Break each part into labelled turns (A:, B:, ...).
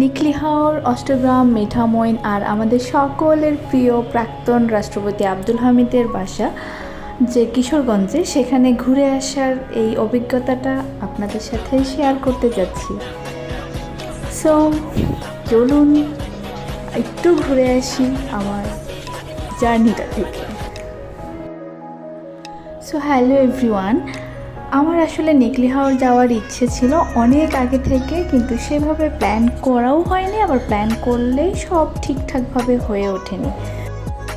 A: নিকলিহাওর, অষ্টগ্রাম, মিঠামইন আর আমাদের সকলের প্রিয় প্রাক্তন রাষ্ট্রপতি আব্দুল হামিদের বাসা যে কিশোরগঞ্জে, সেখানে ঘুরে আসার এই অভিজ্ঞতাটা আপনাদের সাথে শেয়ার করতে যাচ্ছি। সো চলুন একটু ঘুরে আসি আমার জার্নিটা থেকে। সো হ্যালো এভরিওয়ান আমার আসলে নেকলি হাওর যাওয়ার ইচ্ছে ছিল অনেক আগে থেকে, কিন্তু সেভাবে প্ল্যান করাও হয়নি, আবার প্ল্যান করলেই সব ঠিকঠাকভাবে হয়ে ওঠেনি।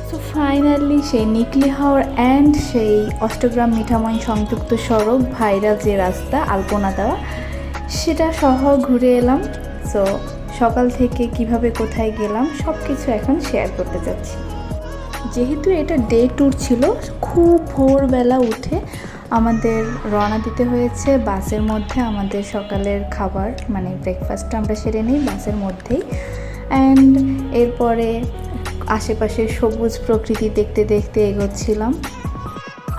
A: সো ফাইনালি সেই নিকলি হাওর অ্যান্ড সেই অষ্টগ্রাম মিঠামইন সংযুক্ত সড়ক ভাইরাল যে রাস্তা, আলপনা দেওয়া, সেটা সহ ঘুরে এলাম। সো সকাল থেকে কীভাবে কোথায় গেলাম সব কিছু এখন শেয়ার করতে যাচ্ছি। যেহেতু এটা ডে ট্যুর ছিল, খুব ভোরবেলা উঠে আমাদের রওনা দিতে হয়েছে। বাসের মধ্যে আমাদের সকালের খাবার মানে ব্রেকফাস্টটা আমরা সেরে নিই বাসের মধ্যেই। অ্যান্ড এরপরে আশেপাশে সবুজ প্রকৃতি দেখতে দেখতে এগোচ্ছিলাম।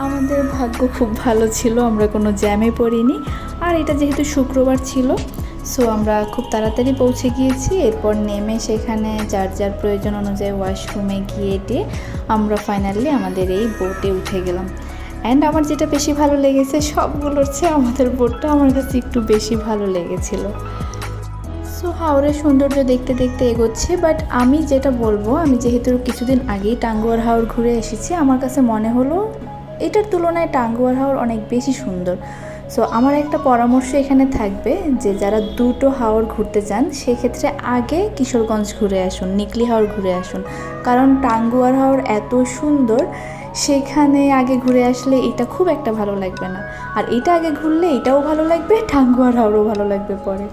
A: আমাদের ভাগ্য খুব ভালো ছিল, আমরা কোনো জ্যামে পড়িনি। আর এটা যেহেতু শুক্রবার ছিল সো আমরা খুব তাড়াতাড়ি পৌঁছে গিয়েছি। এরপর নেমে সেখানে যার যার প্রয়োজন অনুযায়ী ওয়াশরুমে গিয়ে দিয়ে আমরা ফাইনালি আমাদের এই বোটে উঠে গেলাম। অ্যান্ড আমার যেটা বেশি ভালো লেগেছে, সবগুলোর চেয়ে আমাদের বোটটা আমার কাছে একটু বেশি ভালো লেগেছিল। সো হাওড়ের সৌন্দর্য দেখতে দেখতে এগোচ্ছে বাট আমি যেটা বলব, আমি যেহেতু কিছুদিন আগেই টাঙ্গুয়ার হাওড় ঘুরে এসেছি, আমার কাছে মনে হলো এটার তুলনায় টাঙ্গুয়ার হাওড় অনেক বেশি সুন্দর। সো আমার একটা পরামর্শ এখানে থাকবে যে, যারা দুটো হাওড় ঘুরতে চান, সেক্ষেত্রে আগে কিশোরগঞ্জ ঘুরে আসুন, নিকলি হাওড় ঘুরে আসুন। কারণ টাঙ্গুয়ার হাওড় এত সুন্দর সেখানে আগে ঘুরে আসলে এটা খুব একটা ভালো লাগবে না। আর এটা আগে ঘুরলে এটাও ভালো লাগবে টাঙ্গুয়ার হাওড়ও ভালো লাগবে পরে।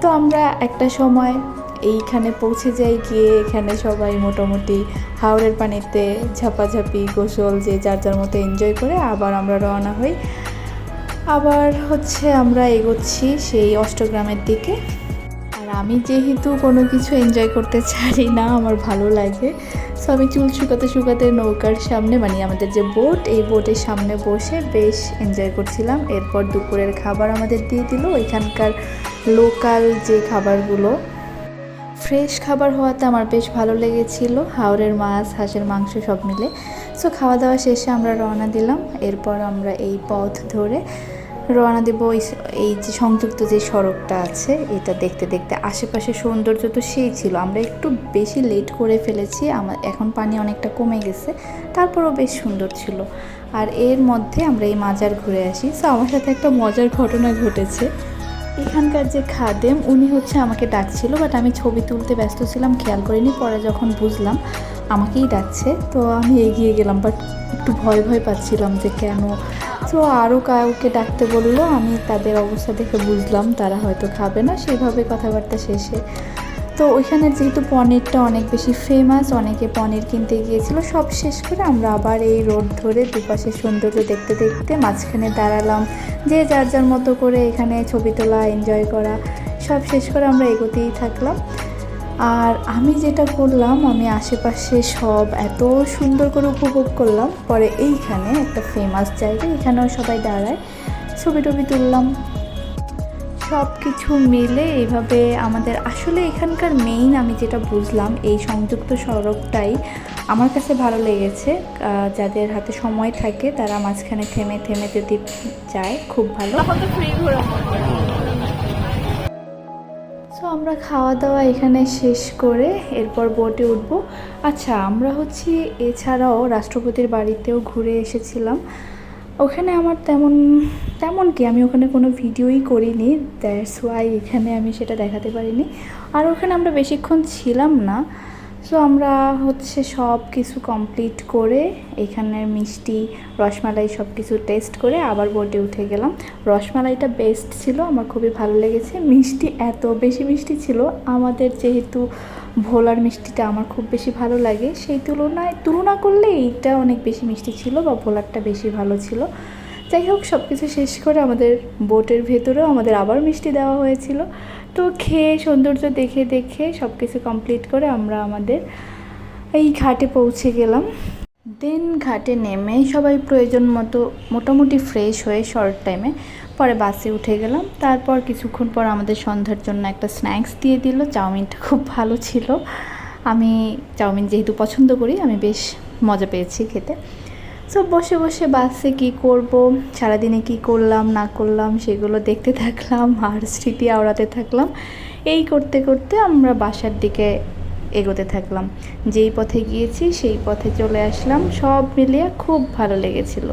A: তো আমরা একটা সময় এইখানে পৌঁছে যাই, গিয়ে এখানে সবাই মোটামুটি হাওড়ের পানিতে ঝাপাঝাপি, গোসল, যে যার যার মতো এনজয় করে আবার আমরা রওনা হই। আবার হচ্ছে আমরা এগোচ্ছি সেই অষ্টগ্রামের দিকে। আমি যেহেতু কোনো কিছু এনজয় করতে ছাড়ি না, আমার ভালো লাগে। সো আমি চুল শুকাতে শুকাতে নৌকার সামনে মানে আমাদের যে বোট এই বোটের সামনে বসে বেশ এনজয় করছিলাম। এরপর দুপুরের খাবার আমাদের দিয়ে দিল। এখানকার লোকাল যে খাবারগুলো ফ্রেশ খাবার হওয়াতে আমার বেশ ভালো লেগেছিল। হাওড়ের মাছ, হাঁসের মাংস সব মিলে। সো খাওয়া দাওয়া শেষে আমরা রওনা দিলাম। এরপর আমরা এই পথ ধরে রওনা দেবো এই যে সংযুক্ত যে সড়কটা আছে, এটা দেখতে দেখতে আশেপাশে সৌন্দর্য তো সেই ছিল। আমরা একটু বেশি লেট করে ফেলেছি আমার এখন পানি অনেকটা কমে গেছে, তারপরও বেশ সুন্দর ছিল। আর এর মধ্যে আমরা এই মাজার ঘুরে আসি। সো আমার সাথে একটা মজার ঘটনা ঘটেছে। এখানকার যে খাদেম, উনি হচ্ছে আমাকে ডাকছিল বাট আমি ছবি তুলতে ব্যস্ত ছিলাম, খেয়াল করিনি, পরে যখন বুঝলাম আমাকেই ডাকছে, তো আমি এগিয়ে গেলাম বাট একটু ভয় ভয় পাচ্ছিলাম যে কেন তো আরও কাউকে ডাকতে বলল, আমি তাদের অবস্থা দেখে বুঝলাম তারা হয়তো খাবে না, সেইভাবে কথাবার্তা শেষে। তো ওইখানে যেহেতু পনিরটা অনেক বেশি ফেমাস অনেকে পনির কিনতে গিয়েছিল, সব শেষ করে আমরা আবার এই রোড ধরে দুপাশে সৌন্দর্য দেখতে দেখতে মাঝখানে দাঁড়ালাম। যে যার যার মতো করে এখানে ছবি তোলা এনজয় করা, সব শেষ করে আমরা এগোতেই থাকলাম। আর আমি যেটা করলাম, আমি আশেপাশে সব এত সুন্দর করে উপভোগ করলাম। পরে এইখানে একটা ফেমাস জায়গা, এখানেও সবাই দাঁড়ায়, ছবি টবি তুললাম। সব কিছু মিলে এইভাবে আমাদের আসলে এখানকার মেইন আমি যেটা বুঝলাম, এই সংযুক্ত সড়কটাই আমার কাছে ভালো লেগেছে। যাদের হাতে সময় থাকে, তারা মাঝখানে থেমে থেমে যদি যায়, খুব ভালো। সো আমরা খাওয়া দাওয়া এখানে শেষ করে এরপর বোটে উঠবো। আচ্ছা আমরা হচ্ছে এছাড়াও রাষ্ট্রপতির বাড়িতেও ঘুরে এসেছিলাম। ওখানে আমার তেমন তেমন কি, আমি ওখানে কোনো ভিডিওই করিনি দ্যাটস ওয়াই এখানে আমি সেটা দেখাতে পারিনি। আর ওখানে আমরা বেশিক্ষণ ছিলাম না। সো আমরা হচ্ছে সব কিছু কমপ্লিট করে এখানের মিষ্টি, রসমালাই সব কিছু টেস্ট করে আবার বোটে উঠে গেলাম। রসমালাইটা বেস্ট ছিল, আমার খুবই ভালো লেগেছে। মিষ্টি এত বেশি মিষ্টি ছিল, আমাদের যেহেতু ভোলার মিষ্টিটা আমার খুব বেশি ভালো লাগে, সেই তুলনায় তুলনা করলে এইটা অনেক বেশি মিষ্টি ছিল বা ভোলারটা বেশি ভালো ছিল। যাই হোক সব কিছু শেষ করে আমাদের বোটের ভেতরেও আমাদের আবার মিষ্টি দেওয়া হয়েছিল। তো খেয়ে, সৌন্দর্য দেখে দেখে সব কিছু কমপ্লিট করে আমরা আমাদের এই ঘাটে পৌঁছে গেলাম। দেন ঘাটে নেমে সবাই প্রয়োজন মতো, মোটামুটি ফ্রেশ হয়ে শর্ট টাইমে পরে বাসে উঠে গেলাম। তারপর কিছুক্ষণ পর আমাদের সন্ধ্যার জন্য একটা স্ন্যাক্স দিয়ে দিল। চাউমিনটা খুব ভালো ছিল। আমি চাউমিন যেহেতু পছন্দ করি, আমি বেশ মজা পেয়েছি খেতে। সো বসে বসে বাসে কি করব? সারাদিনে কি করলাম, না করলাম, সেগুলো দেখতে থাকলাম, আর স্মৃতি আওড়াতে থাকলাম। এই করতে করতে আমরা বাসার দিকে এগোতে থাকলাম। যেই পথে গিয়েছি, সেই পথে চলে আসলাম। সব মিলিয়ে খুব ভালো লেগেছিল।